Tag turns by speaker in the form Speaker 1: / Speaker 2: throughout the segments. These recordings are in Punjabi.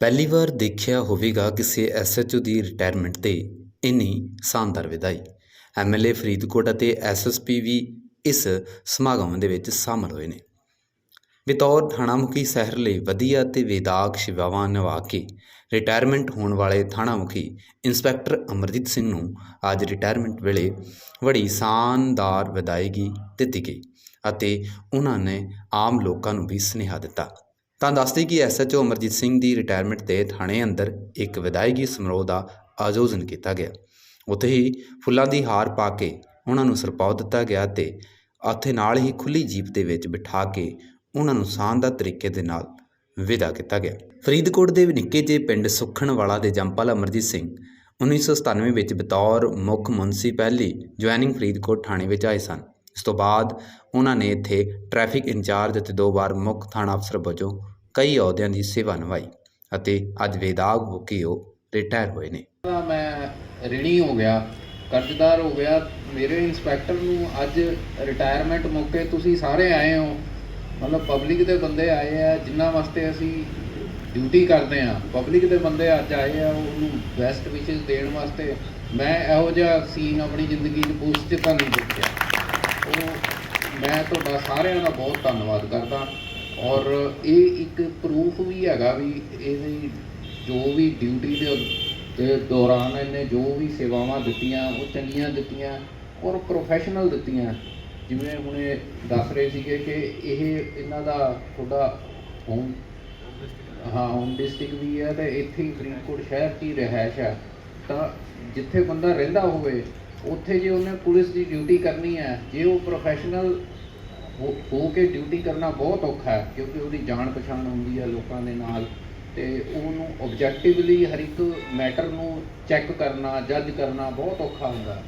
Speaker 1: ਪਹਿਲੀ ਵਾਰ ਦੇਖਿਆ ਹੋਵੇਗਾ ਕਿਸੇ ਐਸਐਚਓ ਦੀ ਰਿਟਾਇਰਮੈਂਟ ਤੇ, ਇੰਨੀ ਸ਼ਾਨਦਾਰ ਵਿਦਾਈ। ਐਮਐਲਏ ਫਰੀਦਕੋਟ ਅਤੇ ਐਸਐਸਪੀ ਵੀ ਇਸ ਸਮਾਗਮ ਦੇ ਵਿੱਚ ਸ਼ਾਮਲ ਹੋਏ ਨੇ। ਬਤੌਰ ਥਾਣਾ ਮੁਖੀ ਸ਼ਹਿਰ ਲਈ ਵਧੀਆ ਤੇ ਵਿਦਾਗ ਸੇਵਾਵਾਂ ਨਿਭਾ ਕੇ ਰਿਟਾਇਰਮੈਂਟ ਹੋਣ ਵਾਲੇ ਥਾਣਾ ਮੁਖੀ ਇੰਸਪੈਕਟਰ ਅਮਰਜੀਤ ਸਿੰਘ ਨੂੰ ਅੱਜ ਰਿਟਾਇਰਮੈਂਟ ਵੇਲੇ ਬੜੀ ਸ਼ਾਨਦਾਰ ਵਿਦਾਇਗੀ ਦਿੱਤੀ ਗਈ ਅਤੇ ਉਹਨਾਂ ਨੇ ਆਮ ਲੋਕਾਂ ਨੂੰ ਵੀ ਸੁਨੇਹਾ ਦਿੱਤਾ। ਤਾਂ ਦੱਸਦੇ ਕਿ ਐਸਐਚਓ ਅਮਰਜੀਤ ਸਿੰਘ ਦੀ ਰਿਟਾਇਰਮੈਂਟ ਤੇ ਥਾਣੇ ਅੰਦਰ ਇੱਕ ਵਿਦਾਇਗੀ ਸਮਾਰੋਹ ਦਾ ਆਯੋਜਨ ਕੀਤਾ ਗਿਆ। ਉੱਥੇ ਹੀ ਫੁੱਲਾਂ ਦੀ ਹਾਰ ਪਾ ਕੇ ਉਹਨਾਂ ਨੂੰ ਸਰਪਾਉ ਦਿੱਤਾ ਗਿਆ ਤੇ ਉੱਥੇ ਨਾਲ ਹੀ ਖੁੱਲੀ ਜੀਪ ਦੇ ਵਿੱਚ ਬਿਠਾ ਕੇ ਉਹਨਾਂ ਨੂੰ ਸ਼ਾਨਦਾਰ ਤਰੀਕੇ ਦੇ ਨਾਲ ਵਿਦਾ ਕੀਤਾ ਗਿਆ। ਫਰੀਦਕੋਟ ਦੇ ਨਿੱਕੇ ਜਿਹੇ ਪਿੰਡ ਸੁਖਣ ਵਾਲਾ ਦੇ ਜੰਪਾਲ ਅਮਰਜੀਤ ਸਿੰਘ 1997 ਵਿੱਚ ਬਤੌਰ ਮੁੱਖ ਮੁਨਸੀ ਪਹਿਲੀ ਜੁਆਇਨਿੰਗ ਫਰੀਦਕੋਟ ਥਾਣੇ ਵਿੱਚ ਆਏ ਸਨ। ਇਸ ਤੋਂ ਬਾਅਦ ਉਹਨਾਂ ਨੇ ਇੱਥੇ ਟ੍ਰੈਫਿਕ ਇੰਚਾਰਜ ਅਤੇ ਦੋ ਵਾਰ ਮੁੱਖ ਥਾਣਾ ਅਫਸਰ ਵਜੋਂ ਕਈ ਅਹੁਦਿਆਂ ਦੀ ਸੇਵਾ ਨਿਭਾਈ ਅਤੇ ਅੱਜ ਵੇਦਾਗ ਹੋ ਕੇ ਉਹ ਰਿਟਾਇਰ ਹੋਏ ਨੇ।
Speaker 2: ਤਾਂ ਮੈਂ ਰਿਣੀ ਹੋ ਗਿਆ, ਕਰਜ਼ਦਾਰ ਹੋ ਗਿਆ। ਮੇਰੇ ਇੰਸਪੈਕਟਰ ਨੂੰ ਅੱਜ ਰਿਟਾਇਰਮੈਂਟ ਮੌਕੇ ਤੁਸੀਂ ਸਾਰੇ ਆਏ ਹੋ। ਮਤਲਬ ਪਬਲਿਕ ਦੇ ਬੰਦੇ ਆਏ ਆ, ਜਿਨ੍ਹਾਂ ਵਾਸਤੇ ਅਸੀਂ ਡਿਊਟੀ ਕਰਦੇ ਆ ਪਬਲਿਕ ਦੇ ਬੰਦੇ ਅੱਜ ਆਏ ਆ, ਉਹਨੂੰ ਬੈਸਟ ਵਿਸ਼ੇਸ ਦੇਣ ਵਾਸਤੇ। ਮੈਂ ਇਹੋ ਜਿਹਾ ਸੀਨ ਆਪਣੀ ਜ਼ਿੰਦਗੀ 'ਚ ਪੋਸਟ 'ਚ ਤਾਂ ਨਹੀਂ ਦੇਖਿਆ। ਉਹ ਮੈਂ ਤੁਹਾਡਾ ਸਾਰਿਆਂ ਦਾ ਬਹੁਤ ਧੰਨਵਾਦ ਕਰਦਾ। ਔਰ ਇਹ ਇੱਕ ਪ੍ਰੂਫ ਵੀ ਹੈਗਾ ਵੀ ਇਹਦੀ ਜੋ ਵੀ ਡਿਊਟੀ ਦੇ ਦੌਰਾਨ ਇਹਨੇ ਜੋ ਵੀ ਸੇਵਾਵਾਂ ਦਿੱਤੀਆਂ, ਉਹ ਚੰਗੀਆਂ ਦਿੱਤੀਆਂ ਔਰ ਪ੍ਰੋਫੈਸ਼ਨਲ ਦਿੱਤੀਆਂ। ਜਿਵੇਂ ਹੁਣੇ ਦੱਸ ਰਹੇ ਸੀਗੇ ਕਿ ਇਹ ਇਹਨਾਂ ਦਾ ਤੁਹਾਡਾ ਹੋਮ ਹਾਂ ਹੋਮ ਡਿਸਟ੍ਰਿਕਟ ਵੀ ਹੈ ਤੇ ਇੱਥੇ ਹੀ ਫਰੀਦਕੋਟ ਸ਼ਹਿਰ ਦੀ ਰਹਿائش ਹੈ। ਤਾਂ ਜਿੱਥੇ ਬੰਦਾ ਰਹਿੰਦਾ ਹੋਵੇ ਉੱਥੇ ਜੇ ਉਹਨੇ ਪੁਲਿਸ ਦੀ ਡਿਊਟੀ ਕਰਨੀ ਹੈ, ਜੇ ਉਹ ਪ੍ਰੋਫੈਸ਼ਨਲ ਹੋ ਹੋ ਕੇ ਡਿਊਟੀ ਕਰਨਾ ਬਹੁਤ ਔਖਾ ਹੈ, ਕਿਉਂਕਿ ਉਹਦੀ ਜਾਣ ਪਛਾਣ ਹੁੰਦੀ ਹੈ ਲੋਕਾਂ ਦੇ ਨਾਲ, ਤੇ ਉਹਨੂੰ ਆਬਜੈਕਟਿਵਲੀ ਹਰ ਇੱਕ ਮੈਟਰ ਨੂੰ ਚੈੱਕ ਕਰਨਾ ਜੱਜ ਕਰਨਾ ਬਹੁਤ ਔਖਾ ਹੁੰਦਾ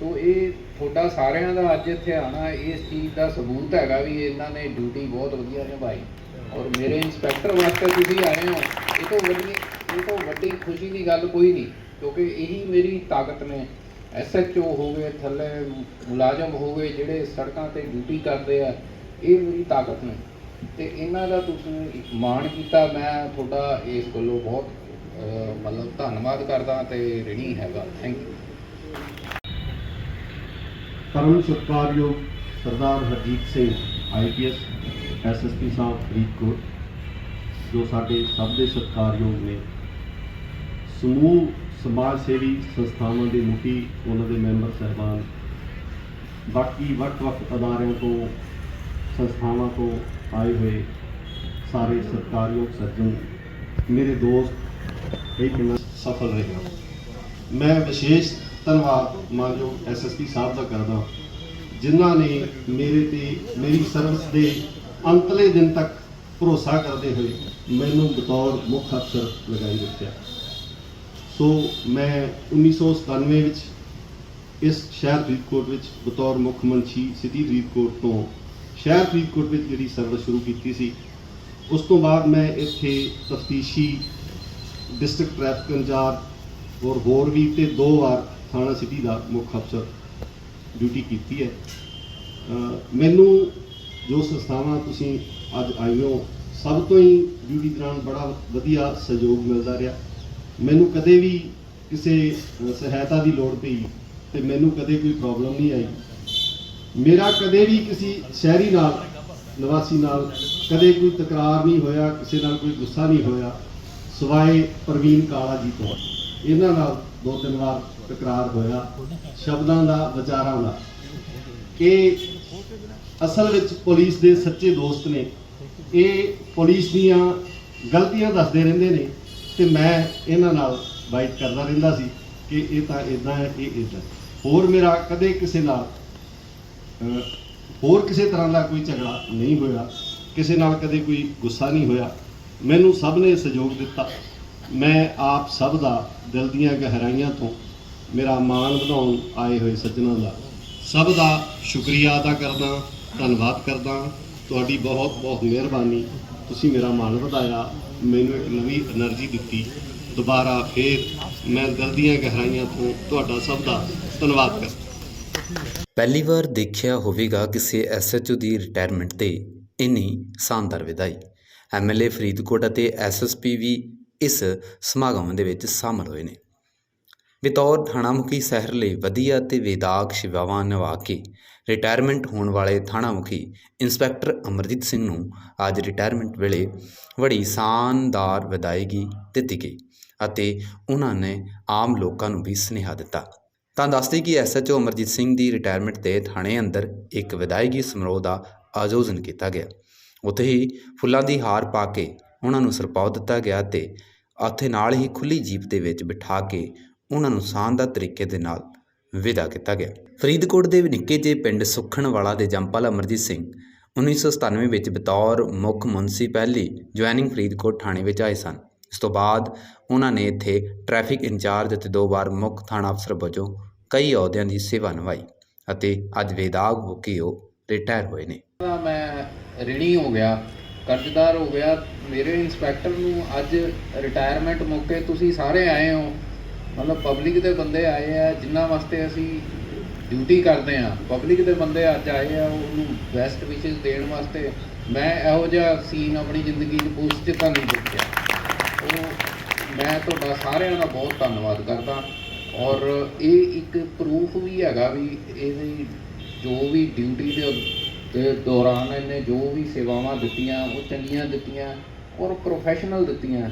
Speaker 2: ਸੋ ਇਹ ਤੁਹਾਡਾ ਸਾਰਿਆਂ ਦਾ ਅੱਜ ਇੱਥੇ ਆਣਾ ਇਸ ਚੀਜ਼ ਦਾ ਸਬੂਤ ਹੈਗਾ ਵੀ ਇਹਨਾਂ ਨੇ ਡਿਊਟੀ ਬਹੁਤ ਵਧੀਆ ਨਿਭਾਈ। ਔਰ ਮੇਰੇ ਇੰਸਪੈਕਟਰ ਵਾਸਤੇ ਤੁਸੀਂ ਆਏ ਹੋ, ਇਹ ਤੋਂ ਵੱਡੀ, ਇਹ ਤੋਂ ਵੱਡੀ ਖੁਸ਼ੀ ਦੀ ਗੱਲ ਕੋਈ ਨਹੀਂ, ਕਿਉਂਕਿ ਇਹੀ ਮੇਰੀ ਤਾਕਤ ਨੇ। ਐਸਐਚਓ ਹੋ ਗਏ ਥੱਲੇ ਮੁਲਾਜ਼ਮ ਹੋਵੇ, ਜਿਹੜੇ ਸੜਕਾਂ ਤੇ ਡਿਊਟੀ ਕਰਦੇ ਆ, ਇਹ ਮੇਰੀ ਤਾਕਤ ਨੇ। ਤੇ ਇਹਨਾਂ ਦਾ ਤੁਸੀਂ ਮਾਣ ਕੀਤਾ, ਮੈਂ ਤੁਹਾਡਾ ਇਸ ਗੱਲੋਂ ਬਹੁਤ ਮਤਲਬ ਧੰਨਵਾਦ ਕਰਦਾ ਤੇ ਰਿਣੀ ਹੈਗਾ। ਥੈਂਕ ਯੂ
Speaker 3: ਪਰਮ ਸਤਿਕਾਰਯੋਗ ਸਰਦਾਰ ਹਰਜੀਤ ਸਿੰਘ ਆਈਪੀਐਸ ਐਸਐਸਪੀ ਸਾਹਿਬ, ਫਰੀਦਕੋਟ, ਜੋ ਸਾਡੇ ਸਭ ਦੇ ਸਤਿਕਾਰਯੋਗ ਨੇ। ਸਮੂਹ ਸਮਾਜ ਸੇਵੀ ਸੰਸਥਾਵਾਂ ਦੇ ਮੁਖੀ, ਉਹਨਾਂ ਦੇ ਮੈਂਬਰ ਸਹਿਬਾਨ, ਬਾਕੀ ਵੱਖ-ਵੱਖ ਅਦਾਰਿਆਂ ਤੋਂ, ਸੰਸਥਾਵਾਂ ਤੋਂ ਆਏ ਹੋਏ ਸਾਰੇ ਸਤਿਕਾਰਯੋਗ ਸੱਜਣ, ਮੇਰੇ ਦੋਸਤ, ਇਹ ਕਿੰਨਾ ਸਫਲ ਰਿਹਾ। ਮੈਂ ਵਿਸ਼ੇਸ਼ ਧੰਨਵਾਦ ਮਾਨਯੋਗ ਐਸਐਸਪੀ ਸਾਹਿਬ ਦਾ ਕਰਦਾ ਜਿਨ੍ਹਾਂ ਨੇ ਮੇਰੇ ਤੇ ਮੇਰੀ ਸਰਵਿਸ ਦੇ ਅੰਤਲੇ ਦਿਨ ਤੱਕ ਭਰੋਸਾ ਕਰਦੇ ਹੋਏ ਮੈਨੂੰ ਬਤੌਰ ਮੁੱਖ ਅਫਸਰ ਲਗਾਈ ਰੱਖਿਆ ਸੋ ਮੈਂ 1997 ਵਿੱਚ ਇਸ ਸ਼ਹਿਰ ਫਰੀਦਕੋਟ ਵਿੱਚ ਬਤੌਰ ਮੁੱਖ ਮੰਤਰੀ ਸਿਟੀ ਫਰੀਦਕੋਟ ਤੋਂ ਸ਼ਹਿਰ ਫਰੀਦਕੋਟ ਵਿੱਚ ਜਿਹੜੀ ਸਰਵਿਸ ਸ਼ੁਰੂ ਕੀਤੀ ਸੀ, ਉਸ ਤੋਂ ਬਾਅਦ ਮੈਂ ਇੱਥੇ ਤਫਤੀਸ਼ੀ ਡਿਸਟ੍ਰਿਕਟ ਟ੍ਰੈਫਿਕ ਇੰਚਾਰਜ ਔਰ ਹੋਰ ਵੀ ਤੇ ਦੋ ਵਾਰ ਥਾਣਾ ਸਿਟੀ ਦਾ ਮੁੱਖ ਅਫਸਰ ਡਿਊਟੀ ਕੀਤੀ ਹੈ। ਮੈਨੂੰ ਜੋ ਸੰਸਥਾਵਾਂ ਤੁਸੀਂ ਅੱਜ ਆਏ ਹੋ, ਸਭ ਤੋਂ ਹੀ ਡਿਊਟੀ ਦੌਰਾਨ ਬੜਾ ਵਧੀਆ ਸਹਿਯੋਗ ਮਿਲਦਾ ਰਿਹਾ। ਮੈਨੂੰ ਕਦੇ ਵੀ ਕਿਸੇ ਸਹਾਇਤਾ ਦੀ ਲੋੜ ਪਈ ਤੇ ਮੈਨੂੰ ਕਦੇ ਕੋਈ ਪ੍ਰੋਬਲਮ ਨਹੀਂ ਆਈ। ਮੇਰਾ ਕਦੇ ਵੀ ਕਿਸੇ ਸ਼ਹਿਰੀ ਨਾਲ, ਨਿਵਾਸੀ ਨਾਲ ਕਦੇ ਕੋਈ ਤਕਰਾਰ ਨਹੀਂ ਹੋਇਆ, ਕਿਸੇ ਨਾਲ ਕੋਈ ਗੁੱਸਾ ਨਹੀਂ ਹੋਇਆ, ਸਵਾਏ ਪ੍ਰਵੀਨ ਕਾਲਾ ਜੀ ਤੋਂ। ਇਹਨਾਂ ਨਾਲ ਦੋ ਤਿੰਨ ਵਾਰ ਤਕਰਾਰ ਹੋਇਆ, ਸ਼ਬਦਾਂ ਦਾ, ਵਿਚਾਰਾਂ ਦਾ। ਕਿ ਅਸਲ ਵਿੱਚ ਪੁਲਿਸ ਦੇ ਸੱਚੇ ਦੋਸਤ ਨੇ। ਇਹ ਪੁਲਿਸ ਦੀਆਂ ਗਲਤੀਆਂ ਦੱਸਦੇ ਰਹਿੰਦੇ ਨੇ। ਤੇ ਮੈਂ ਇਹਨਾਂ ਨਾਲ ਬਾਈਟ ਕਰਦਾ ਰਹਿੰਦਾ ਸੀ ਕਿ ਇਹ ਤਾਂ ਇਦਾਂ ਹੈ, ਇਹ ਇਦਾਂ ਹੋਰ ਮੇਰਾ ਕਦੇ ਕਿਸੇ ਨਾਲ ਹੋਰ ਕਿਸੇ ਤਰ੍ਹਾਂ ਦਾ ਕੋਈ ਝਗੜਾ ਨਹੀਂ ਹੋਇਆ, ਕਿਸੇ ਨਾਲ ਕਦੇ ਕੋਈ ਗੁੱਸਾ ਨਹੀਂ ਹੋਇਆ। ਮੈਨੂੰ ਸਭ ਨੇ ਸਹਿਯੋਗ ਦਿੱਤਾ। ਮੈਂ ਆਪ ਸਭ ਦਾ ਦਿਲ ਦੀਆਂ ਗਹਿਰਾਈਆਂ ਤੋਂ ਮੇਰਾ ਮਾਣ ਵਧਾਉਣ ਆਏ ਹੋਏ ਸੱਜਣਾਂ ਦਾ ਸਭ ਦਾ ਸ਼ੁਕਰੀਆ ਅਦਾ ਕਰਦਾ, ਧੰਨਵਾਦ ਕਰਦਾ। ਤੁਹਾਡੀ ਬਹੁਤ ਬਹੁਤ ਮਿਹਰਬਾਨੀ। ਤੁਸੀਂ ਮੇਰਾ ਮਾਣ ਵਧਾਇਆ। ਮੈਨੂੰ ਇੱਕ ਨਵੀਂ એનર્ਜੀ ਦਿੱਤੀ। ਦੁਬਾਰਾ ਫੇਰ ਮੈਂ ਦਿਲ ਗਹਿਰਾਈਆਂ ਤੋਂ ਤੁਹਾਡਾ ਸਭ ਦਾ ਧੰਨਵਾਦ ਕਰਦਾ
Speaker 1: ਪਹਿਲੀ ਵਾਰ ਦੇਖਿਆ ਹੋਵੇਗਾ ਕਿਸੇ ਐਸਐਚਓ ਦੀ ਰਿਟਾਇਰਮੈਂਟ ਤੇ ਇੰਨੀ ਸ਼ਾਨਦਾਰ ਵਿਦਾਈ। ਐਮਐਲਏ ਫਰੀਦਕੋਟ ਅਤੇ ਐਸਐਸਪੀ ਵੀ ਇਸ ਸਮਾਗਮ ਦੇ ਵਿੱਚ ਸ਼ਾਮਲ ਹੋਏ ਨੇ। ਬਤੌਰ ਥਾਣਾ ਮੁਖੀ ਸਹਿਰ ਲਈ ਵਧੀਆ ਤੇ ਵਿਦਾਗ ਸ਼ਿਵਾਵਾਂ ਨਿਵਾ ਕੇ ਰਿਟਾਇਰਮੈਂਟ ਹੋਣ ਵਾਲੇ ਥਾਣਾ ਮੁਖੀ ਇੰਸਪੈਕਟਰ ਅਮਰਜੀਤ ਸਿੰਘ ਨੂੰ ਅੱਜ ਰਿਟਾਇਰਮੈਂਟ ਵੇਲੇ ਬੜੀ ਸ਼ਾਨਦਾਰ ਵਿਦਾਇਗੀ ਦਿੱਤੀ ਗਈ ਅਤੇ ਉਹਨਾਂ ਨੇ ਆਮ ਲੋਕਾਂ ਨੂੰ ਵੀ ਸੁਨੇਹਾ ਦਿੱਤਾ। ਤਾਂ ਦੱਸਦੇ ਕਿ ਐਸਐਚਓ ਅਮਰਜੀਤ ਸਿੰਘ ਦੀ ਰਿਟਾਇਰਮੈਂਟ ਤੇ ਥਾਣੇ ਅੰਦਰ ਇੱਕ ਵਿਦਾਇਗੀ ਸਮਾਰੋਹ ਦਾ ਆਯੋਜਨ ਕੀਤਾ ਗਿਆ। ਉੱਥੇ ਹੀ ਫੁੱਲਾਂ ਦੀ ਹਾਰ ਪਾ ਕੇ ਉਹਨਾਂ ਨੂੰ ਸਰਪਾਉ ਦਿੱਤਾ ਗਿਆ ਤੇ ਉੱਥੇ ਨਾਲ ਹੀ ਖੁੱਲੀ ਜੀਪ ਦੇ ਵਿੱਚ ਬਿਠਾ ਕੇ ਉਹਨਾਂ ਨੂੰ ਸ਼ਾਨਦਾਰ ਤਰੀਕੇ ਦੇ ਨਾਲ ਵਿਦਾ ਕੀਤਾ ਗਿਆ। ਫਰੀਦਕੋਟ ਦੇ ਨਿੱਕੇ ਜਿਹੇ ਪਿੰਡ ਸੁਖਣ ਵਾਲਾ ਦੇ ਜੰਪਲ ਅਮਰਜੀਤ ਸਿੰਘ 1997 ਵਿੱਚ ਬਤੌਰ ਮੁੱਖ ਮੁਨਸੀ ਪਹਿਲੀ ਜੁਆਇਨਿੰਗ ਫਰੀਦਕੋਟ ਥਾਣੇ ਵਿੱਚ ਆਏ ਸਨ। ਇਸ ਤੋਂ ਬਾਅਦ ਉਹਨਾਂ ਨੇ ਇੱਥੇ ਟ੍ਰੈਫਿਕ ਇੰਚਾਰਜ ਅਤੇ ਦੋ ਵਾਰ ਮੁੱਖ ਥਾਣਾ ਅਫਸਰ ਵਜੋਂ ਕਈ ਅਹੁਦਿਆਂ ਦੀ ਸੇਵਾ ਨਿਭਾਈ ਅਤੇ ਅੱਜ ਵੇਦਾਗ ਹੋ ਕੇ ਉਹ ਰਿਟਾਇਰ ਹੋਏ ਨੇ।
Speaker 2: ਮੈਂ ਰਿਣੀ ਹੋ ਗਿਆ, ਕਰਜ਼ਦਾਰ ਹੋ ਗਿਆ। ਮੇਰੇ ਇੰਸਪੈਕਟਰ ਨੂੰ ਅੱਜ ਰਿਟਾਇਰਮੈਂਟ ਮੌਕੇ ਤੁਸੀਂ ਸਾਰੇ ਆਏ ਹੋ। ਮਤਲਬ ਪਬਲਿਕ ਦੇ ਬੰਦੇ ਆਏ ਆ ਜਿਨ੍ਹਾਂ ਵਾਸਤੇ ਅਸੀਂ ਡਿਊਟੀ ਕਰਦੇ ਆ। ਪਬਲਿਕ ਦੇ ਬੰਦੇ ਅੱਜ ਆਏ ਆ, ਉਹਨੂੰ ਬੈਸਟ ਵਿਸ਼ੇਸ ਦੇਣ ਵਾਸਤੇ ਮੈਂ ਇਹੋ ਜਿਹਾ ਸੀਨ ਆਪਣੀ ਜ਼ਿੰਦਗੀ 'ਚ ਪੁੱਛ 'ਚ ਤਾਂ ਨਹੀਂ ਦੇਖਿਆ। ਉਹ ਮੈਂ ਤੁਹਾਡਾ ਸਾਰਿਆਂ ਦਾ ਬਹੁਤ ਧੰਨਵਾਦ ਕਰਦਾ। ਔਰ ਇਹ ਇੱਕ ਪ੍ਰੂਫ ਵੀ ਹੈਗਾ ਵੀ ਇਹਦੀ ਜੋ ਵੀ ਡਿਊਟੀ ਦੇ ਦੇ ਦੌਰਾਨ ਇਹਨੇ ਜੋ ਵੀ ਸੇਵਾਵਾਂ ਦਿੱਤੀਆਂ, ਉਹ ਚੰਗੀਆਂ ਦਿੱਤੀਆਂ ਔਰ ਪ੍ਰੋਫੈਸ਼ਨਲ ਦਿੱਤੀਆਂ।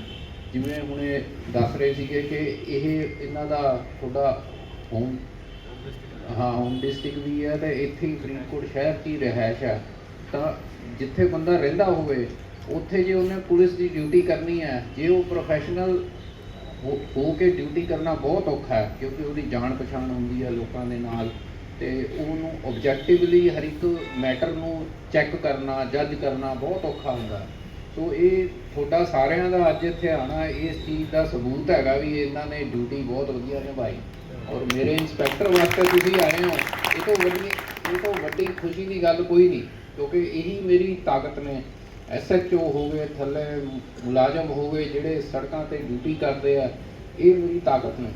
Speaker 2: ਜਿਵੇਂ ਹੁਣੇ ਦੱਸ ਰਹੇ ਸੀਗੇ ਕਿ ਇਹ ਇਹਨਾਂ ਦਾ ਤੁਹਾਡਾ ਹੋਮ ਹਾਂ ਹੋਮ ਡਿਸਟ੍ਰਿਕਟ ਵੀ ਹੈ ਤੇ ਇੱਥੇ ਹੀ ਫਰੀਦਕੋਟ ਸ਼ਹਿਰ 'ਚ ਹੀ ਰਹਿائش ਹੈ। ਤਾਂ ਜਿੱਥੇ ਬੰਦਾ ਰਹਿੰਦਾ ਹੋਵੇ, ਉੱਥੇ ਜੇ ਉਹਨੇ ਪੁਲਿਸ ਦੀ ਡਿਊਟੀ ਕਰਨੀ ਹੈ, ਜੇ ਉਹ ਪ੍ਰੋਫੈਸ਼ਨਲ ਹੋ ਕੇ ਡਿਊਟੀ ਕਰਨਾ ਬਹੁਤ ਔਖਾ ਹੈ, ਕਿਉਂਕਿ ਉਹਦੀ ਜਾਣ ਪਛਾਣ ਹੁੰਦੀ ਹੈ ਲੋਕਾਂ ਦੇ ਨਾਲ ਤੇ ਉਹਨੂੰ ਆਬਜੈਕਟਿਵਲੀ ਹਰ ਇੱਕ ਮੈਟਰ ਨੂੰ ਚੈੱਕ ਕਰਨਾ ਜੱਜ ਕਰਨਾ ਬਹੁਤ ਔਖਾ ਹੁੰਦਾ ਹੈ। ਸੋ ਇਹ ਤੁਹਾਡਾ ਸਾਰਿਆਂ ਦਾ ਅੱਜ ਇੱਥੇ ਆਣਾ ਇਸ ਚੀਜ਼ ਦਾ ਸਬੂਤ ਹੈਗਾ ਵੀ ਇਹਨਾਂ ਨੇ ਡਿਊਟੀ ਬਹੁਤ ਵਧੀਆ ਨਿਭਾਈ। ਔਰ ਮੇਰੇ ਇੰਸਪੈਕਟਰ ਵਾਸਤੇ ਤੁਸੀਂ ਆਏ ਹੋ, ਇਹ ਤੋਂ ਵੱਡੀ, ਇਹ ਤੋਂ ਵੱਡੀ ਖੁਸ਼ੀ ਦੀ ਗੱਲ ਕੋਈ ਨਹੀਂ, ਕਿਉਂਕਿ ਇਹੀ ਮੇਰੀ ਤਾਕਤ ਨੇ। ਐਸਐਚਓ ਹੋ ਗਏ, ਥੱਲੇ ਮੁਲਾਜ਼ਮ ਹੋਵੇ ਜਿਹੜੇ ਸੜਕਾਂ ਤੇ ਡਿਊਟੀ ਕਰਦੇ ਆ, ਇਹ ਮੇਰੀ ਤਾਕਤ ਨੇ।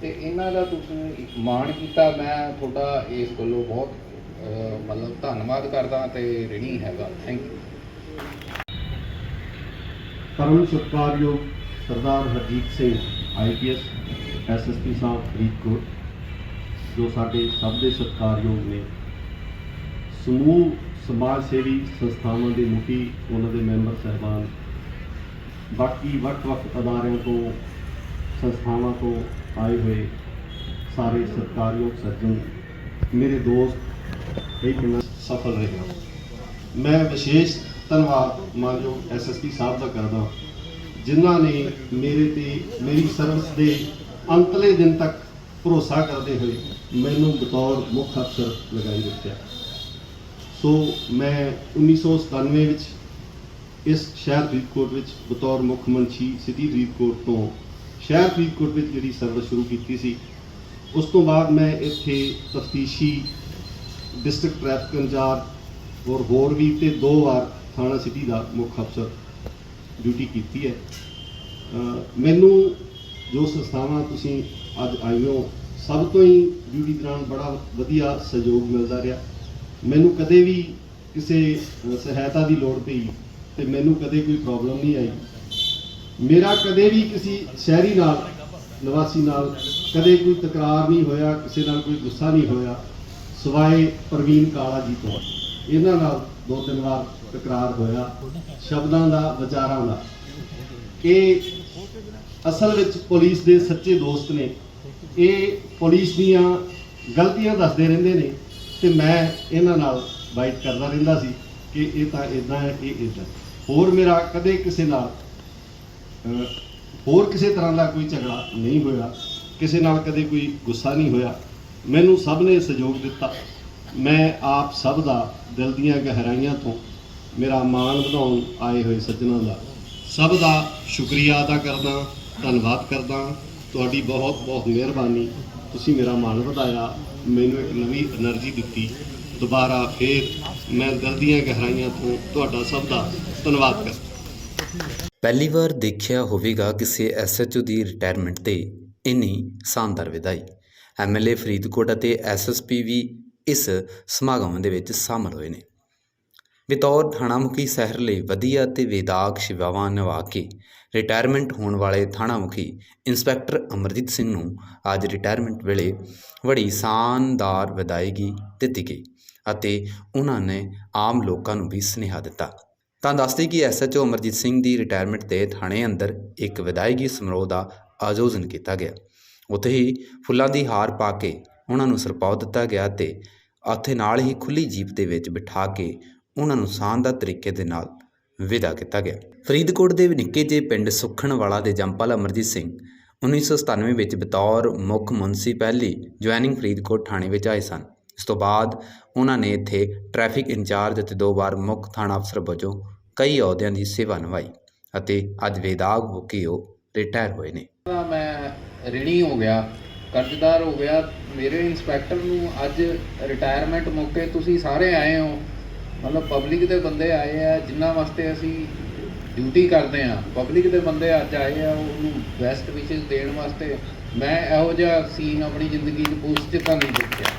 Speaker 2: ਤੇ ਇਹਨਾਂ ਦਾ ਤੁਸੀਂ ਮਾਣ ਕੀਤਾ, ਮੈਂ ਤੁਹਾਡਾ ਇਸ ਗੱਲੋਂ ਬਹੁਤ ਮਤਲਬ ਧੰਨਵਾਦ ਕਰਦਾ ਤੇ ਰਿਣੀ ਹੈਗਾ। ਥੈਂਕ ਯੂ
Speaker 3: ਪਰਮ ਸਤਿਕਾਰਯੋਗ ਸਰਦਾਰ ਹਰਜੀਤ ਸਿੰਘ ਆਈਪੀਐਸ ਐਸਐਸਪੀ ਸਾਹਿਬ, ਫਰੀਦਕੋਟ, ਜੋ ਸਾਡੇ ਸਭ ਦੇ ਸਤਿਕਾਰਯੋਗ ਨੇ। ਸਮੂਹ ਸਮਾਜ ਸੇਵੀ ਸੰਸਥਾਵਾਂ ਦੇ ਮੁਖੀ, ਉਹਨਾਂ ਦੇ ਮੈਂਬਰ ਸਹਿਬਾਨ, ਬਾਕੀ ਵੱਖ-ਵੱਖ ਅਦਾਰਿਆਂ ਤੋਂ, ਸੰਸਥਾਵਾਂ ਤੋਂ ਆਏ ਹੋਏ ਸਾਰੇ ਸਤਿਕਾਰਯੋਗ ਸੱਜਣ, ਮੇਰੇ ਦੋਸਤ, ਇਹ ਕਿੰਨਾ ਸਫਲ ਰਿਹਾ। ਮੈਂ ਵਿਸ਼ੇਸ਼ ਧੰਨਵਾਦ ਮਾਨਯੋਗ ਐਸਐਸਪੀ ਸਾਹਿਬ ਦਾ ਕਰਦਾ। ਜਿਨ੍ਹਾਂ ਨੇ ਮੇਰੇ ਤੇ ਮੇਰੀ ਸਰਵਿਸ ਦੇ ਅੰਤਲੇ ਦਿਨ ਤੱਕ ਭਰੋਸਾ ਕਰਦੇ ਹੋਏ ਮੈਨੂੰ ਬਤੌਰ ਮੁੱਖ ਅਫਸਰ ਲਗਾਈ ਰੱਖਿਆ। ਸੋ ਮੈਂ 1997 ਵਿੱਚ ਇਸ ਸ਼ਹਿਰ ਫਰੀਦਕੋਟ ਵਿੱਚ ਬਤੌਰ ਮੁੱਖ ਮੰਤਰੀ ਸਿਟੀ ਫਰੀਦਕੋਟ ਤੋਂ ਸ਼ਹਿਰ ਫਰੀਦਕੋਟ ਵਿੱਚ ਜਿਹੜੀ ਸਰਵਿਸ ਸ਼ੁਰੂ ਕੀਤੀ ਸੀ, ਉਸ ਤੋਂ ਬਾਅਦ ਮੈਂ ਇੱਥੇ ਤਫਤੀਸ਼ੀ ਡਿਸਟ੍ਰਿਕਟ ਟ੍ਰੈਫਿਕ ਇੰਚਾਰਜ ਔਰ ਹੋਰ ਵੀ ਤੇ ਦੋ ਵਾਰ ਥਾਣਾ ਸਿਟੀ ਦਾ ਮੁੱਖ ਅਫਸਰ ਡਿਊਟੀ ਕੀਤੀ ਹੈ। ਮੈਨੂੰ ਜੋ ਸੰਸਥਾਵਾਂ ਤੁਸੀਂ ਅੱਜ ਆਏ ਹੋ, ਸਭ ਤੋਂ ਹੀ ਡਿਊਟੀ ਦੌਰਾਨ ਬੜਾ ਵਧੀਆ ਸਹਿਯੋਗ ਮਿਲਦਾ ਰਿਹਾ। ਮੈਨੂੰ ਕਦੇ ਵੀ ਕਿਸੇ ਸਹਾਇਤਾ ਦੀ ਲੋੜ ਪਈ ਤੇ ਮੈਨੂੰ ਕਦੇ ਕੋਈ ਪ੍ਰੋਬਲਮ ਨਹੀਂ ਆਈ। ਮੇਰਾ ਕਦੇ ਵੀ ਕਿਸੇ ਸ਼ਹਿਰੀ ਨਾਲ, ਨਿਵਾਸੀ ਨਾਲ ਕਦੇ ਕੋਈ ਤਕਰਾਰ ਨਹੀਂ ਹੋਇਆ, ਕਿਸੇ ਨਾਲ ਕੋਈ ਗੁੱਸਾ ਨਹੀਂ ਹੋਇਆ। ਸਵਾਏ ਪ੍ਰਵੀਨ ਕਾਲਾ ਜੀ ਤੋਂ। ਇਹਨਾਂ ਨਾਲ ਦੋ ਤਿੰਨ ਵਾਰ ਤਕਰਾਰ ਹੋਇਆ, ਸ਼ਬਦਾਂ ਦਾ, ਵਿਚਾਰਾਂ ਦਾ। ਇਹ ਅਸਲ ਵਿੱਚ ਪੁਲਿਸ ਦੇ ਸੱਚੇ ਦੋਸਤ ਨੇ। ਇਹ ਪੁਲਿਸ ਦੀਆਂ ਗਲਤੀਆਂ ਦੱਸਦੇ ਰਹਿੰਦੇ ਨੇ ਤੇ ਮੈਂ ਇਹਨਾਂ ਨਾਲ ਵਾਈਟ ਕਰਦਾ ਰਹਿੰਦਾ ਸੀ ਕਿ ਇਹ ਤਾਂ ਇਦਾਂ ਹੈ, ਇਹ ਇਦਾਂ ਹੋਰ ਮੇਰਾ ਕਦੇ ਕਿਸੇ ਨਾਲ ਹੋਰ ਕਿਸੇ ਤਰ੍ਹਾਂ ਦਾ ਕੋਈ ਝਗੜਾ ਨਹੀਂ ਹੋਇਆ। ਕਿਸੇ ਨਾਲ ਕਦੇ ਕੋਈ ਗੁੱਸਾ ਨਹੀਂ ਹੋਇਆ। ਮੈਨੂੰ ਸਭ ਨੇ ਸਹਿਯੋਗ ਦਿੱਤਾ। ਮੈਂ ਆਪ ਸਭ ਦਾ ਦਿਲ ਦੀਆਂ ਗਹਿਰਾਈਆਂ ਤੋਂ ਮੇਰਾ ਮਾਣ ਵਧਾਉਣ ਆਏ ਹੋਏ ਸੱਜਣਾ ਦਾ। ਸਭ ਦਾ ਸ਼ੁਕਰੀਆ ਅਦਾ ਕਰਦਾ, ਧੰਨਵਾਦ ਕਰਦਾ। ਤੁਹਾਡੀ ਬਹੁਤ ਬਹੁਤ ਮਿਹਰਬਾਨੀ। ਤੁਸੀਂ ਮੇਰਾ ਮਾਣ ਵਧਾਇਆ, ਮੈਨੂੰ ਇੱਕ ਨਵੀਂ એનર્ਜੀ ਦਿੱਤੀ। ਦੁਬਾਰਾ ਫੇਰ ਮੈਂ ਦਿਲ ਗਹਿਰਾਈਆਂ ਤੋਂ ਤੁਹਾਡਾ ਸਭ ਦਾ ਧੰਨਵਾਦ ਕਰਦਾ
Speaker 1: ਪਹਿਲੀ ਵਾਰ ਦੇਖਿਆ ਹੋਵੇਗਾ ਕਿਸੇ ਐਸਐਚਓ ਦੀ ਰਿਟਾਇਰਮੈਂਟ ਤੇ ਇੰਨੀ ਸ਼ਾਨਦਾਰ ਵਿਦਾਈ। ਐਮਐਲਏ ਫਰੀਦਕੋਟ ਅਤੇ ਐਸਐਸਪੀ ਵੀ ਇਸ ਸਮਾਗਮ ਦੇ ਵਿੱਚ ਸ਼ਾਮਲ ਹੋਏ ਨੇ। ਬਤੌਰ ਥਾਣਾ ਮੁਖੀ ਸ਼ਹਿਰ ਲਈ ਵਧੀਆ ਤੇ ਵਿਦਾਕ ਸੇਵਾਵਾਂ ਨਿਭਾ ਕੇ ਰਿਟਾਇਰਮੈਂਟ ਹੋਣ ਵਾਲੇ ਥਾਣਾ ਮੁਖੀ ਇੰਸਪੈਕਟਰ ਅਮਰਜੀਤ ਸਿੰਘ ਨੂੰ ਅੱਜ ਰਿਟਾਇਰਮੈਂਟ ਵੇਲੇ ਬੜੀ ਸ਼ਾਨਦਾਰ ਵਿਦਾਇਗੀ ਦਿੱਤੀ ਗਈ ਅਤੇ ਉਹਨਾਂ ਨੇ ਆਮ ਲੋਕਾਂ ਨੂੰ ਵੀ ਸੁਨੇਹਾ ਦਿੱਤਾ। ਤਾਂ ਦੱਸਦੇ ਕਿ ਐਸਐਚਓ ਅਮਰਜੀਤ ਸਿੰਘ ਦੀ ਰਿਟਾਇਰਮੈਂਟ ਤੇ ਥਾਣੇ ਅੰਦਰ ਇੱਕ ਵਿਦਾਇਗੀ ਸਮਾਰੋਹ ਦਾ ਆਯੋਜਨ ਕੀਤਾ ਗਿਆ। ਉੱਥੇ ਹੀ ਫੁੱਲਾਂ ਦੀ ਹਾਰ ਪਾ ਕੇ ਉਹਨਾਂ ਨੂੰ ਸਰਪਾਉ ਦਿੱਤਾ ਗਿਆ ਤੇ ਉੱਥੇ ਨਾਲ ਹੀ ਖੁੱਲੀ ਜੀਪ ਦੇ ਵਿੱਚ ਬਿਠਾ ਕੇ ਉਹਨਾਂ ਨੂੰ ਸ਼ਾਨਦਾਰ ਤਰੀਕੇ ਦੇ ਨਾਲ ਵਿਦਾ ਕੀਤਾ ਗਿਆ। ਫਰੀਦਕੋਟ ਦੇ ਨਿੱਕੇ ਜਿਹੇ ਪਿੰਡ ਸੁਖਣ ਦੇ ਜੰਪਲ ਅਮਰਜੀਤ ਸਿੰਘ 1997 ਵਿੱਚ ਬਤੌਰ ਮੁੱਖ ਮੁਨਸੀ ਪਹਿਲੀ ਜੁਆਇਨਿੰਗ ਫਰੀਦਕੋਟ ਥਾਣੇ ਵਿੱਚ ਆਏ ਸਨ। ਇਸ ਤੋਂ ਬਾਅਦ ਉਹਨਾਂ ਨੇ ਇੱਥੇ ਟ੍ਰੈਫਿਕ ਇੰਚਾਰਜ ਅਤੇ ਦੋ ਵਾਰ ਮੁੱਖ ਥਾਣਾ ਅਫਸਰ ਵਜੋਂ ਕਈ ਅਹੁਦਿਆਂ ਦੀ ਸੇਵਾ ਨਿਭਾਈ ਅਤੇ ਅੱਜ ਵੇਦਾਗ ਹੋ ਕੇ ਉਹ ਰਿਟਾਇਰ ਹੋਏ ਨੇ।
Speaker 2: ਮੈਂ ਰਿਣੀ ਹੋ ਗਿਆ, ਕਰਜ਼ਦਾਰ ਹੋ ਗਿਆ। ਮੇਰੇ ਇੰਸਪੈਕਟਰ ਨੂੰ ਅੱਜ ਰਿਟਾਇਰਮੈਂਟ ਮੌਕੇ ਤੁਸੀਂ ਸਾਰੇ ਆਏ ਹੋ। ਮਤਲਬ ਪਬਲਿਕ ਦੇ ਬੰਦੇ ਆਏ ਆ ਜਿਨ੍ਹਾਂ ਵਾਸਤੇ ਅਸੀਂ ਡਿਊਟੀ ਕਰਦੇ ਆ ਪਬਲਿਕ ਦੇ ਬੰਦੇ ਅੱਜ ਆਏ ਆ, ਉਹਨੂੰ ਬੈਸਟ ਵਿਸ਼ੇਸ ਦੇਣ ਵਾਸਤੇ ਮੈਂ ਇਹੋ ਜਿਹਾ ਸੀਨ ਆਪਣੀ ਜ਼ਿੰਦਗੀ 'ਚ ਪੁੱਛ ਚ ਤਾਂ ਨਹੀਂ ਦੇਖਿਆ।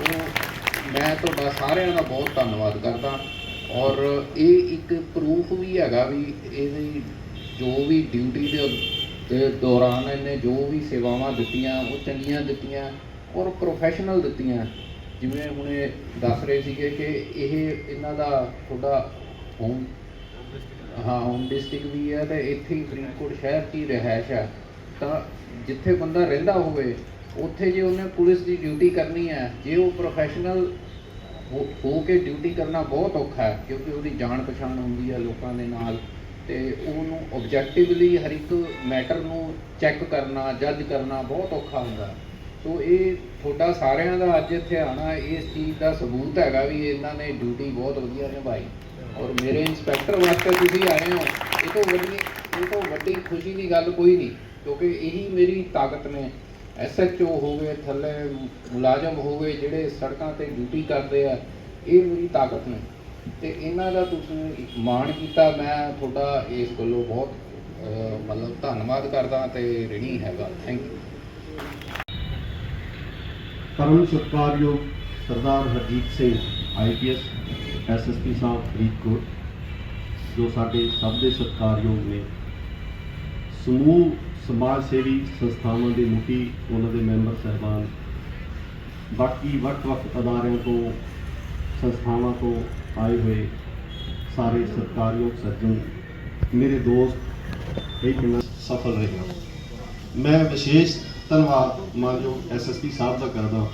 Speaker 2: ਉਹ ਮੈਂ ਤੁਹਾਡਾ ਸਾਰਿਆਂ ਦਾ ਬਹੁਤ ਧੰਨਵਾਦ ਕਰਦਾ। ਔਰ ਇਹ ਇੱਕ ਪ੍ਰੂਫ ਵੀ ਹੈਗਾ ਵੀ ਇਹਦੀ ਜੋ ਵੀ ਡਿਊਟੀ ਦੇ ਦੇ ਦੌਰਾਨ ਇਹਨੇ ਜੋ ਵੀ ਸੇਵਾਵਾਂ ਦਿੱਤੀਆਂ, ਉਹ ਚੰਗੀਆਂ ਦਿੱਤੀਆਂ ਔਰ ਪ੍ਰੋਫੈਸ਼ਨਲ ਦਿੱਤੀਆਂ। ਜਿਵੇਂ ਹੁਣੇ ਦੱਸ ਰਹੇ ਸੀਗੇ ਕਿ ਇਹ ਇਹਨਾਂ ਦਾ ਤੁਹਾਡਾ ਹੋਮ ਹਾਂ ਹੋਮ ਡਿਸਟ੍ਰਿਕਟ ਵੀ ਹੈ ਤੇ ਇੱਥੇ ਹੀ ਫਰੀਦਕੋਟ ਸ਼ਹਿਰ 'ਚ ਹੀ ਰਹਿائش ਹੈ। ਤਾਂ ਜਿੱਥੇ ਬੰਦਾ ਰਹਿੰਦਾ ਹੋਵੇ, ਉੱਥੇ ਜੇ ਉਹਨੇ ਪੁਲਿਸ ਦੀ ਡਿਊਟੀ ਕਰਨੀ ਹੈ, ਜੇ ਉਹ ਪ੍ਰੋਫੈਸ਼ਨਲ ਹੋ ਕੇ ਡਿਊਟੀ ਕਰਨਾ ਬਹੁਤ ਔਖਾ ਹੈ, ਕਿਉਂਕਿ ਉਹਦੀ ਜਾਣ ਪਛਾਣ ਹੁੰਦੀ ਹੈ ਲੋਕਾਂ ਦੇ ਨਾਲ ਤੇ ਉਹਨੂੰ ਆਬਜੈਕਟਿਵਲੀ ਹਰ ਇੱਕ ਮੈਟਰ ਨੂੰ ਚੈੱਕ ਕਰਨਾ ਜੱਜ ਕਰਨਾ ਬਹੁਤ ਔਖਾ ਹੁੰਦਾ ਹੈ। ਸੋ ਇਹ ਤੁਹਾਡਾ ਸਾਰਿਆਂ ਦਾ ਅੱਜ ਇੱਥੇ ਆਣਾ ਇਸ ਚੀਜ਼ ਦਾ ਸਬੂਤ ਹੈਗਾ ਵੀ ਇਹਨਾਂ ਨੇ ਡਿਊਟੀ ਬਹੁਤ ਵਧੀਆ ਨਿਭਾਈ। ਔਰ ਮੇਰੇ ਇੰਸਪੈਕਟਰ ਵਾਸਤੇ ਤੁਸੀਂ ਆਏ ਹੋ, ਇਹ ਤੋਂ ਵੱਡੀ, ਇਹ ਤੋਂ ਵੱਡੀ ਖੁਸ਼ੀ ਦੀ ਗੱਲ ਕੋਈ ਨਹੀਂ, ਕਿਉਂਕਿ ਇਹੀ ਮੇਰੀ ਤਾਕਤ ਨੇ। ਐਸਐਚਓ ਹੋ ਗਏ, ਥੱਲੇ ਮੁਲਾਜ਼ਮ ਹੋਵੇ ਜਿਹੜੇ ਸੜਕਾਂ ਤੇ ਡਿਊਟੀ ਕਰਦੇ ਆ, ਇਹ ਮੇਰੀ ਤਾਕਤ ਨੇ। ਤੇ ਇਹਨਾਂ ਦਾ ਤੁਸੀਂ ਮਾਣ ਕੀਤਾ, ਮੈਂ ਤੁਹਾਡਾ ਇਸ ਗੱਲੋਂ ਬਹੁਤ ਮਤਲਬ ਧੰਨਵਾਦ ਕਰਦਾ ਤੇ ਰਿਣੀ ਹੈਗਾ। ਥੈਂਕ ਯੂ
Speaker 3: ਪਰਮ ਸਤਿਕਾਰਯੋਗ ਸਰਦਾਰ ਹਰਜੀਤ ਸਿੰਘ ਆਈਪੀਐਸ ਐਸਐਸਪੀ ਸਾਹਿਬ, ਫਰੀਦਕੋਟ, ਜੋ ਸਾਡੇ ਸਭ ਦੇ ਸਤਿਕਾਰਯੋਗ ਨੇ। ਸਮੂਹ ਸਮਾਜ ਸੇਵੀ ਸੰਸਥਾਵਾਂ ਦੇ ਮੁਖੀ, ਉਹਨਾਂ ਦੇ ਮੈਂਬਰ ਸਹਿਬਾਨ, ਬਾਕੀ ਵੱਖ-ਵੱਖ ਅਦਾਰਿਆਂ ਤੋਂ, ਸੰਸਥਾਵਾਂ ਤੋਂ ਆਏ ਹੋਏ ਸਾਰੇ ਸਤਿਕਾਰਯੋਗ ਸੱਜਣ, ਮੇਰੇ ਦੋਸਤ, ਇਹ ਕਿੰਨਾ ਸਫਲ ਰਿਹਾ। ਮੈਂ ਵਿਸ਼ੇਸ਼ ਧੰਨਵਾਦ ਮਾਨਯੋਗ ਐਸਐਸਪੀ ਸਾਹਿਬ ਦਾ ਕਰਦਾ।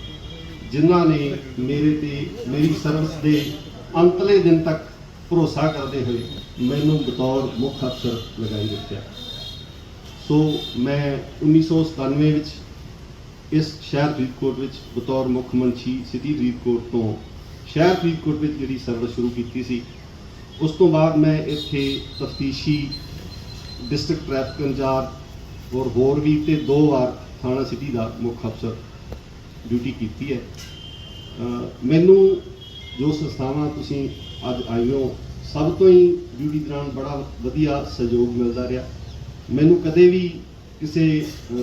Speaker 3: ਜਿਨ੍ਹਾਂ ਨੇ ਮੇਰੇ ਤੇ ਮੇਰੀ ਸਰਵਿਸ ਦੇ ਅੰਤਲੇ ਦਿਨ ਤੱਕ ਭਰੋਸਾ ਕਰਦੇ ਹੋਏ ਮੈਨੂੰ ਬਤੌਰ ਮੁੱਖ ਅਫਸਰ ਲਗਾਈ ਦਿੱਤਾ। ਸੋ ਮੈਂ 1997 ਵਿੱਚ ਇਸ ਸ਼ਹਿਰ ਫਰੀਦਕੋਟ ਵਿੱਚ ਬਤੌਰ ਮੁੱਖ ਮੰਤਰੀ ਸਿਟੀ ਫਰੀਦਕੋਟ ਤੋਂ ਸ਼ਹਿਰ ਫਰੀਦਕੋਟ ਵਿੱਚ ਜਿਹੜੀ ਸਰਵਿਸ ਸ਼ੁਰੂ ਕੀਤੀ ਸੀ, ਉਸ ਤੋਂ ਬਾਅਦ ਮੈਂ ਇੱਥੇ ਤਫਤੀਸ਼ੀ ਡਿਸਟ੍ਰਿਕਟ ਟ੍ਰੈਫਿਕ ਇੰਚਾਰਜ ਔਰ ਹੋਰ ਵੀ ਤੇ ਦੋ ਵਾਰ ਥਾਣਾ ਸਿਟੀ ਦਾ ਮੁੱਖ ਅਫਸਰ ਡਿਊਟੀ ਕੀਤੀ ਹੈ। ਮੈਨੂੰ ਜੋ ਸੰਸਥਾਵਾਂ ਤੁਸੀਂ ਅੱਜ ਆਏ ਹੋ, ਸਭ ਤੋਂ ਹੀ ਡਿਊਟੀ ਦੌਰਾਨ ਬੜਾ ਵਧੀਆ ਸਹਿਯੋਗ ਮਿਲਦਾ ਰਿਹਾ। ਮੈਨੂੰ ਕਦੇ ਵੀ ਕਿਸੇ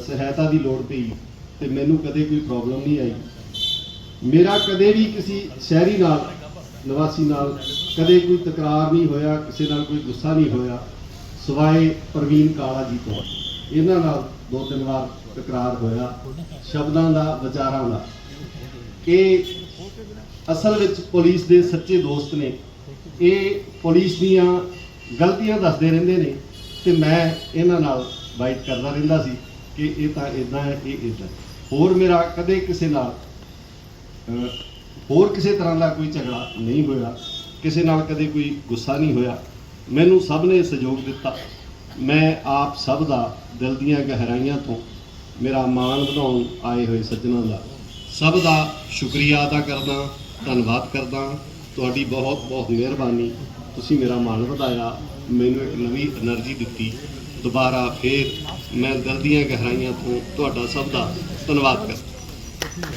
Speaker 3: ਸਹਾਇਤਾ ਦੀ ਲੋੜ ਪਈ ਤੇ ਮੈਨੂੰ ਕਦੇ ਕੋਈ ਪ੍ਰੋਬਲਮ ਨਹੀਂ ਆਈ। ਮੇਰਾ ਕਦੇ ਵੀ ਕਿਸੇ ਸ਼ਹਿਰੀ ਨਾਲ, ਨਿਵਾਸੀ ਨਾਲ ਕਦੇ ਕੋਈ ਤਕਰਾਰ ਨਹੀਂ ਹੋਇਆ, ਕਿਸੇ ਨਾਲ ਕੋਈ ਗੁੱਸਾ ਨਹੀਂ ਹੋਇਆ। ਸਵਾਏ ਪ੍ਰਵੀਨ ਕਾਲਾ ਜੀ ਤੋਂ। ਇਹਨਾਂ ਨਾਲ ਦੋ ਤਿੰਨ ਵਾਰ ਤਕਰਾਰ ਹੋਇਆ, ਸ਼ਬਦਾਂ ਦਾ, ਵਿਚਾਰਾਂ ਦਾ। ਇਹ ਅਸਲ ਵਿੱਚ ਪੁਲਿਸ ਦੇ ਸੱਚੇ ਦੋਸਤ ਨੇ। ਇਹ ਪੁਲਿਸ ਦੀਆਂ ਗਲਤੀਆਂ ਦੱਸਦੇ ਰਹਿੰਦੇ ਨੇ ਤੇ ਮੈਂ ਇਹਨਾਂ ਨਾਲ ਵਾਈਟ ਕਰਦਾ ਰਹਿੰਦਾ ਸੀ ਕਿ ਇਹ ਤਾਂ ਇਦਾਂ ਹੈ, ਇਹ ਇਦਾਂ ਹੋਰ ਮੇਰਾ ਕਦੇ ਕਿਸੇ ਨਾਲ ਹੋਰ ਕਿਸੇ ਤਰ੍ਹਾਂ ਦਾ ਕੋਈ ਝਗੜਾ ਨਹੀਂ ਹੋਇਆ। ਕਿਸੇ ਨਾਲ ਕਦੇ ਕੋਈ ਗੁੱਸਾ ਨਹੀਂ ਹੋਇਆ। ਮੈਨੂੰ ਸਭ ਨੇ ਸਹਿਯੋਗ ਦਿੱਤਾ। ਮੈਂ ਆਪ ਸਭ ਦਾ ਦਿਲ ਦੀਆਂ ਗਹਿਰਾਈਆਂ ਤੋਂ ਮੇਰਾ ਮਾਣ ਵਧਾਉਣ ਆਏ ਹੋਏ ਸੱਜਣਾ ਦਾ। ਸਭ ਦਾ ਸ਼ੁਕਰੀਆ ਅਦਾ ਕਰਦਾ, ਧੰਨਵਾਦ ਕਰਦਾ। ਤੁਹਾਡੀ ਬਹੁਤ ਬਹੁਤ ਮਿਹਰਬਾਨੀ। ਤੁਸੀਂ ਮੇਰਾ ਮਾਣ ਵਧਾਇਆ, ਮੈਨੂੰ ਇੱਕ ਨਵੀਂ એનર્ਜੀ ਦਿੱਤੀ। ਦੁਬਾਰਾ ਫੇਰ ਮੈਂ ਦਿਲ ਦੀਆਂ ਗਹਿਰਾਈਆਂ ਤੋਂ ਤੁਹਾਡਾ ਸਭ ਦਾ ਧੰਨਵਾਦ ਕਰਦਾ।